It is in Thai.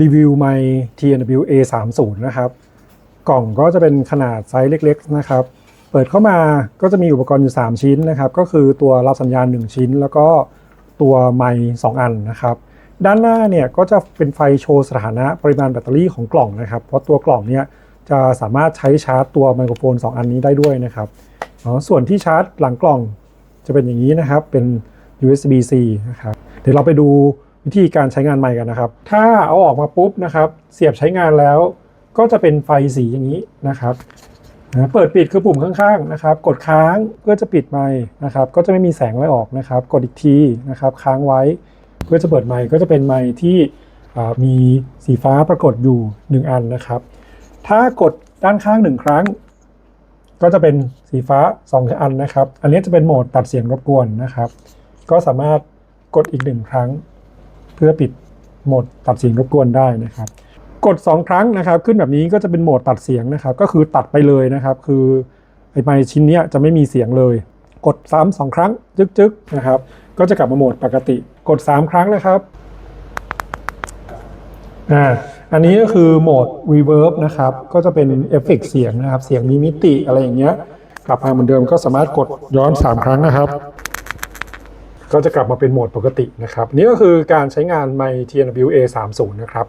รีวิวไม TNW A30 นะครับ กล่องก็จะเป็นขนาดไซส์เล็กๆนะครับ เปิดเข้ามาก็จะมีอุปกรณ์อยู่ 3 ชิ้นนะครับ ก็คือตัวรับสัญญาณ 1 ชิ้น แล้วก็ตัวไมค์2อันนะครับ ด้านหน้าเนี่ยก็จะเป็นไฟโชว์สถานะปริมาณแบตเตอรี่ของกล่องนะครับ เพราะตัวกล่องเนี่ยจะสามารถใช้ชาร์จตัวไมโครโฟน 2 อันนี้ได้ด้วยนะครับอ๋อส่วนที่ชาร์จหลังกล่องจะเป็นอย่างนี้นะครับเป็น USB-C นะครับ เดี๋ยวเราไปดู วิธีการใช้งานไมค์กันนะครับ ถ้าเอาออกมาปุ๊บนะครับ เสียบใช้งานแล้ว ก็จะเป็นไฟสีอย่างนี้นะครับนะเปิดปิดคือปุ่มข้างๆนะครับ กดค้างเพื่อจะปิดไมค์นะครับ ก็จะไม่มีแสงไล่ออกนะครับ กดอีกทีนะครับ ค้างไว้เพื่อจะเปิดไมค์ก็จะเป็นไมค์ที่มีสีฟ้าปรากฏอยู่ 1 อันนะครับ ถ้ากดด้านข้าง 1 ครั้ง ก็จะเป็นสีฟ้า 2 อันนะครับ อันนี้จะเป็นโหมดตัดเสียงรบกวนนะครับ ก็สามารถกดอีก 1 ครั้ง เพื่อปิดโหมดตัดเสียงรบกวนได้นะครับ กด 2 ครั้งนะครับ ขึ้นแบบนี้ก็จะเป็นโหมดตัดเสียงนะครับ ก็คือตัดไปเลยนะครับ คือไอ้ไมค์ชิ้นนี้จะไม่มีเสียงเลย กดซ้ำสองครั้งจึ๊กๆนะครับ ก็จะกลับมาโหมดปกติ กด 3 ครั้งนะครับอ่าอันนี้ก็คือโหมด reverb นะครับ ก็จะเป็นเอฟเฟกต์เสียงนะครับ เสียงมีมิติอะไรอย่างเงี้ย กลับมาเหมือนเดิมก็สามารถกดย้อน 3 ครั้งนะครับ ก็จะกลับมาเป็นโหมดปกตินะครับ นี่ก็คือการใช้งานไม TNW A30 นะครับ